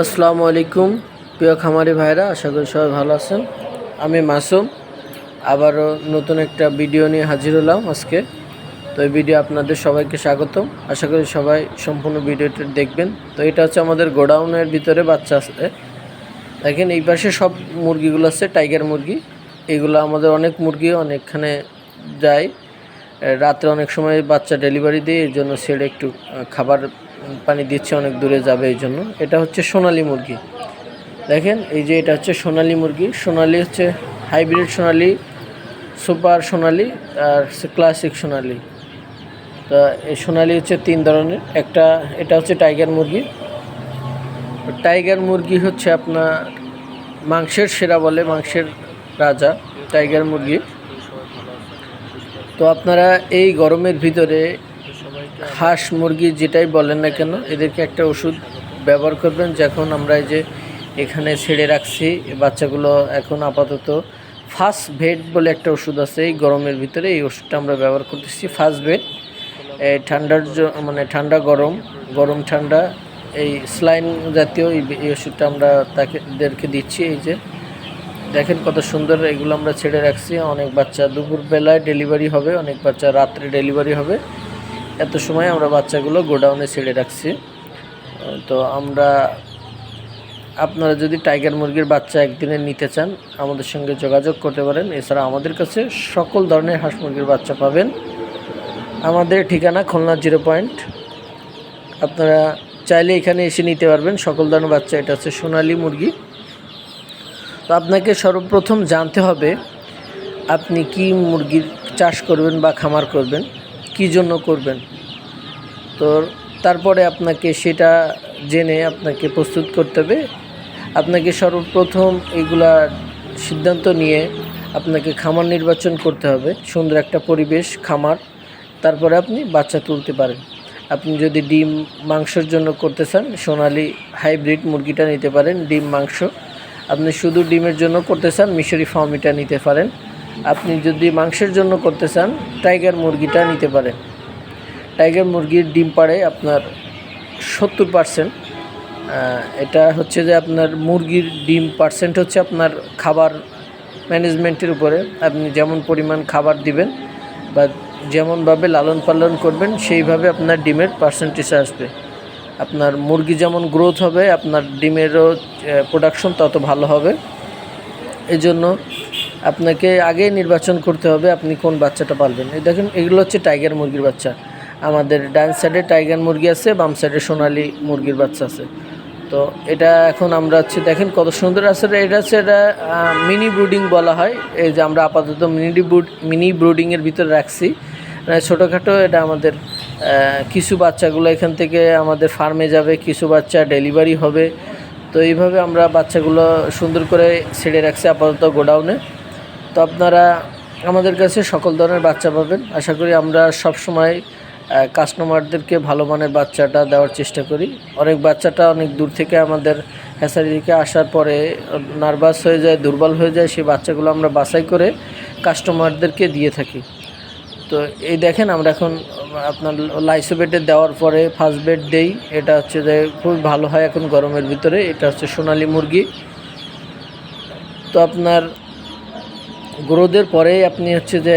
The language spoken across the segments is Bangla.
আসসালামু আলাইকুম, প্রিয় খামারি ভাইরা, আশা করি সবাই ভালো আছেন। আমি মাসুম, আবারও নতুন একটা ভিডিও নিয়ে হাজির হলাম আজকে। তো এই ভিডিও আপনাদের সবাইকে স্বাগতম। আশা করি সবাই সম্পূর্ণ ভিডিওটি দেখবেন। তো এটা হচ্ছে আমাদের গোডাউনের ভিতরে বাচ্চা আছে। দেখেন, এই পাশে সব মুরগিগুলো আছে, টাইগার মুরগি। এগুলো আমাদের অনেক মুরগি, অনেকখানে যায়। রাত্রে অনেক সময় বাচ্চা ডেলিভারি দিয়ে, এই জন্য ছেড়ে একটু খাবার পানি দিচ্ছে, অনেক দূরে যাবে এই জন্য। এটা হচ্ছে সোনালি মুরগি। দেখেন, এই যে এটা হচ্ছে সোনালী মুরগি। সোনালি হচ্ছে হাইব্রিড সোনালি, সুপার সোনালি আর ক্লাসিক সোনালি। তা এই সোনালী হচ্ছে তিন ধরনের। একটা, এটা হচ্ছে টাইগার মুরগি। টাইগার মুরগি হচ্ছে আপনার মাংসের সেরা বলে, মাংসের রাজা, টাইগার মুরগি। তো আপনারা এই গরমের ভিতরে হাঁস, মুরগি যেটাই বলেন না কেন, এদেরকে একটা ওষুধ ব্যবহার করবেন যখন আমরা এই যে এখানে ছেড়ে রাখছি বাচ্চাগুলো এখন আপাতত ফার্স্ট ভেট বলে একটা ওষুধ আছে, এই গরমের ভিতরে এই ওষুধটা আমরা ব্যবহার করতেছি ফার্স্ট ভেট এই ঠান্ডার মানে ঠান্ডা গরম গরম ঠান্ডা, এই স্লাইন জাতীয় এই ওষুধটা আমরা তাকে এদেরকে দিচ্ছি, এই যে দেখেন কত সুন্দর এগুলো আমরা ছেড়ে রাখছি। অনেক বাচ্চা দুপুর বেলায় ডেলিভারি হবে, অনেক বাচ্চা রাত্রে ডেলিভারি হবে। এত সময় আমরা বাচ্চাগুলো গোডাউনে ছেড়ে রাখছি। তো আমরা আপনারা যদি টাইগার মুরগির বাচ্চা একদিনে নিতে চান, আমাদের সঙ্গে যোগাযোগ করতে পারেন। এছাড়া আমাদের কাছে সকল ধরনের হাঁস মুরগির বাচ্চা পাবেন। আমাদের ঠিকানা খুলনা জিরো পয়েন্ট। আপনারা চাইলে এখানে এসে নিতে পারবেন। সকল ধরনের বাচ্চা, এটা হচ্ছে সোনালি মুরগি। তো আপনাকে সর্বপ্রথম জানতে হবে, আপনি কি মুরগির চাষ করবেন বা খামার করবেন? কি জন্য করবেন? তো তারপরে আপনাকে সেটা জেনে আপনাকে প্রস্তুত করতে হবে। আপনাকে সর্বপ্রথম এগুলা সিদ্ধান্ত নিয়ে আপনাকে খামার নির্বাচন করতে হবে। সুন্দর একটা পরিবেশ, খামার। তারপরে আপনি বাচ্চা তুলতে পারেন। আপনি যদি ডিম মাংসের জন্য করতে চান, সোনালি হাইব্রিড মুরগিটা নিতে পারেন, ডিম মাংস। আপনি শুধু ডিমের জন্য করতে চান, মিশরি ফার্মিটা নিতে পারেন। আপনি যদি মাংসের জন্য করতে চান, টাইগার মুরগিটা নিতে পারেন। টাইগার মুরগির ডিম পাড়ে আপনার সত্তর পার্সেন্ট এটা হচ্ছে যে আপনার মুরগির ডিম পার্সেন্ট হচ্ছে আপনার খাবার ম্যানেজমেন্টের উপরে। আপনি যেমন পরিমাণ খাবার দিবেন বা যেমনভাবে লালন পালন করবেন, সেইভাবে আপনার ডিমের পার্সেন্টেজ আসবে। আপনার মুরগি যেমন গ্রোথ হবে, আপনার ডিমেরও প্রোডাকশন তত ভালো হবে। এজন্য আপনাকে আগে নির্বাচন করতে হবে আপনি কোন বাচ্চাটা পালবেন। এই দেখেন, এগুলো হচ্ছে টাইগার মুরগির বাচ্চা। আমাদের ডান সাইডে টাইগার মুরগি আছে, বাম সাইডে সোনালি মুরগির বাচ্চা আছে। তো এটা এখন আমরা হচ্ছে, দেখেন কত সুন্দর আছে এটা হচ্ছে এটা মিনি ব্রুডিং বলা হয়। এই যে আমরা আপাতত মিনি ব্রুড মিনি ব্রুডিংয়ের ভিতরে রাখছি। মানে ছোটোখাটো এটা আমাদের কিছু বাচ্চাগুলো এখান থেকে আমাদের ফার্মে যাবে, কিছু বাচ্চা ডেলিভারি হবে। তো এইভাবে আমরা বাচ্চাগুলো সুন্দর করে ছেড়ে রাখছি আপাতত গোডাউনে তো আপনারা আমাদের কাছে সকল ধরনের বাচ্চা পাবেন। আশা করি আমরা সব সময় কাস্টমারদেরকে ভালো মানের বাচ্চাটা দেওয়ার চেষ্টা করি। অনেক বাচ্চাটা অনেক দূর থেকে আমাদের হ্যাসারি থেকে আসার পরে নার্ভাস হয়ে যায়, দুর্বল হয়ে যায়, সেই বাচ্চাগুলো আমরা বাছাই করে কাস্টমারদেরকে দিয়ে থাকি। তো এই দেখেন, আমরা এখন আপনার লাইসোবেটে দেওয়ার পরে ফার্স্ট বেড দেই। এটা হচ্ছে যে খুব ভালো হয় এখন গরমের ভিতরে। এটা হচ্ছে সোনালি মুরগি। তো আপনার গ্রোথের পরেই আপনি হচ্ছে যে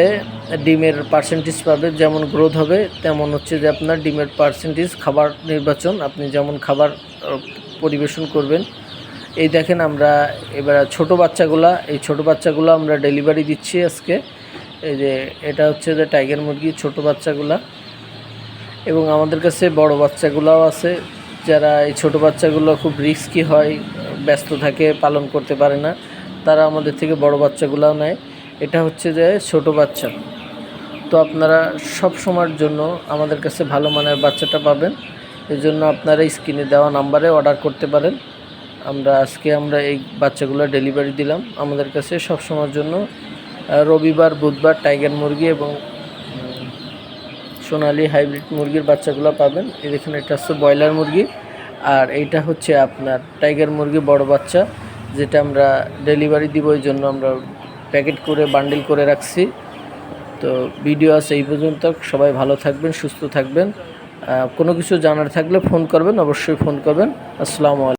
ডিমের পার্সেন্টেজ পাবেন যেমন গ্রোথ হবে, তেমন হচ্ছে যে আপনার ডিমের পার্সেন্টেজ খাবার নির্বাচন, আপনি যেমন খাবার পরিবেশন করবেন। এই দেখেন আমরা এবার ছোট বাচ্চাগুলা, এই ছোট বাচ্চাগুলো আমরা ডেলিভারি দিচ্ছি আজকে। এই যে এটা হচ্ছে যে টাইগার মুরগি, ছোট বাচ্চাগুলা। এবং আমাদের কাছে বড় বাচ্চাগুলোও আছে, যারা এই ছোট বাচ্চাগুলো খুব রিস্কি হয়, ব্যস্ত থাকে, পালন করতে পারে না, তারা আমাদের থেকে বড় বাচ্চাগুলোও নেয়। এটা হচ্ছে যে ছোট বাচ্চা। তো আপনারা সব সময়ের জন্য আমাদের কাছে ভালো মানের বাচ্চাটা পাবেন। এই জন্য আপনারা স্ক্রিনে দেওয়া নাম্বারে অর্ডার করতে পারেন। আমরা আজকে আমরা এই বাচ্চাগুলো ডেলিভারি দিলাম। আমাদের কাছে সব সময়ের জন্য রবিবার, বুধবার টাইগার মুরগি এবং সোনালি হাইব্রিড মুরগির বাচ্চাগুলো পাবেন। এই দেখুন, এটা হচ্ছে ব্রয়লার মুরগি। আর এইটা হচ্ছে আপনার টাইগার মুরগি বড় বাচ্চা, যেটা আমরা ডেলিভারি দিব ওই জন্য আমরা প্যাকেট করে, বান্ডিল করে রাখছি। তো ভিডিও আছে এই পর্যন্ত। সবাই ভালো থাকবেন, সুস্থ থাকবেন। কোনো কিছু জানার থাকলে ফোন করবেন, অবশ্যই ফোন করবেন। আসসালামু আলাইকুম।